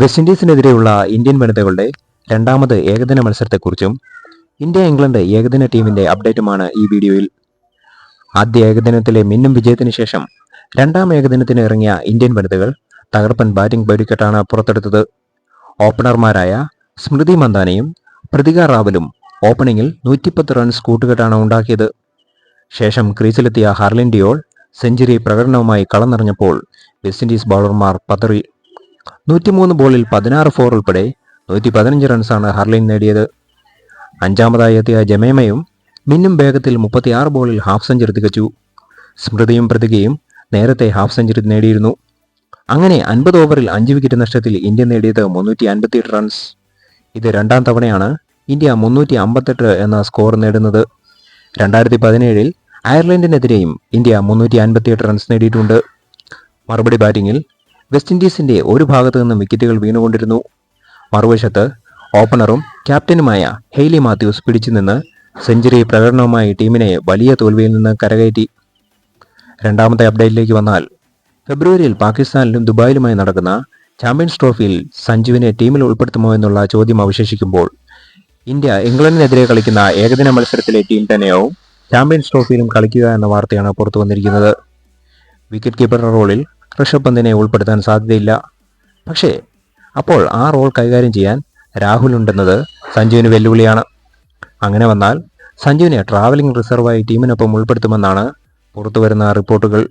West ഇൻഡീസിനെതിരെയുള്ള Indian വനിതകളുടെ രണ്ടാമത് ഏകദിന മത്സരത്തെക്കുറിച്ചും ഇന്ത്യ ഇംഗ്ലണ്ട് ഏകദിന ടീമിന്റെ അപ്ഡേറ്റുമാണ് ഈ വീഡിയോയിൽ. ആദ്യ ഏകദിനത്തിലെ മിന്നും വിജയത്തിന് ശേഷം രണ്ടാം ഏകദിനത്തിന് ഇറങ്ങിയ ഇന്ത്യൻ വനിതകൾ തകർപ്പൻ ബാറ്റിംഗ് ബൈഡിക്കറ്റാണ് പുറത്തെടുത്തത്. ഓപ്പണർമാരായ സ്മൃതി മന്ദാനയും പ്രതിക റാവലും ഓപ്പണിംഗിൽ നൂറ്റിപ്പത്ത് റൺസ് കൂട്ടുകെട്ടാണ് ഉണ്ടാക്കിയത്. ശേഷം ക്രീസിലെത്തിയ ഹാർലിൻ ഡിയോൾ സെഞ്ചുറി പ്രകടനവുമായി കളം നിറഞ്ഞപ്പോൾ വെസ്റ്റ് ഇൻഡീസ് ബൗളർമാർ പതറി. നൂറ്റിമൂന്ന് ബോളിൽ പതിനാറ് ഫോർ ഉൾപ്പെടെ നൂറ്റി പതിനഞ്ച് റൺസാണ് ഹർലിൻ നേടിയത്. അഞ്ചാമതായി എത്തിയ ജമേമയും മിന്നും വേഗത്തിൽ മുപ്പത്തിയാറ് ബോളിൽ ഹാഫ് സെഞ്ചുറി തികച്ചു. സ്മൃതിയും പ്രതികയും നേരത്തെ ഹാഫ് സെഞ്ചുറി നേടിയിരുന്നു. അങ്ങനെ അൻപത് ഓവറിൽ അഞ്ച് വിക്കറ്റ് നഷ്ടത്തിൽ ഇന്ത്യ നേടിയത് മുന്നൂറ്റി അൻപത്തിയെട്ട് റൺസ് ഇത് രണ്ടാം തവണയാണ് ഇന്ത്യ മുന്നൂറ്റി അമ്പത്തെട്ട് എന്ന സ്കോർ നേടുന്നത്. രണ്ടായിരത്തി പതിനേഴിൽ അയർലൻഡിനെതിരെയും ഇന്ത്യ മുന്നൂറ്റി അൻപത്തിയെട്ട് റൺസ് നേടിയിട്ടുണ്ട്. മറുപടി ബാറ്റിംഗിൽ വെസ്റ്റ് ഇൻഡീസിന്റെ ഒരു ഭാഗത്തു നിന്നും വിക്കറ്റുകൾ വീണുകൊണ്ടിരുന്നു. മറുവശത്ത് ഓപ്പണറും ക്യാപ്റ്റനുമായ ഹെയ്ലി മാത്യൂസ് പിടിച്ചു നിന്ന് സെഞ്ചുറി പ്രകടനവുമായി ടീമിനെ വലിയ തോൽവിയിൽ നിന്ന് കരകയറ്റി. രണ്ടാമത്തെ അപ്ഡേറ്റിലേക്ക് വന്നാൽ ഫെബ്രുവരിയിൽ പാകിസ്ഥാനിലും ദുബായിലുമായി നടക്കുന്ന ചാമ്പ്യൻസ് ട്രോഫിയിൽ സഞ്ജുവിനെ ടീമിൽ ഉൾപ്പെടുത്തുമോ എന്നുള്ള ചോദ്യം അവശേഷിക്കുമ്പോൾ ഇന്ത്യ ഇംഗ്ലണ്ടിനെതിരെ കളിക്കുന്ന ഏകദിന മത്സരത്തിലെ ടീം തന്നെയാവും ചാമ്പ്യൻസ് ട്രോഫിയിലും കളിക്കുക എന്ന വാർത്തയാണ് പുറത്തു വന്നിരിക്കുന്നത് വിക്കറ്റ് കീപ്പറുടെ റോളിൽ ഋഷഭ് പന്തിനെ ഉൾപ്പെടുത്താൻ സാധ്യതയില്ല. പക്ഷേ അപ്പോൾ ആ റോൾ കൈകാര്യം ചെയ്യാൻ രാഹുൽ ഉണ്ടെന്നത് സഞ്ജുവിന് വെല്ലുവിളിയാണ്. അങ്ങനെ വന്നാൽ സഞ്ജുവിനെ ട്രാവലിംഗ് റിസർവായി ടീമിനൊപ്പം ഉൾപ്പെടുത്തുമെന്നാണ് പുറത്തുവരുന്ന റിപ്പോർട്ടുകൾ.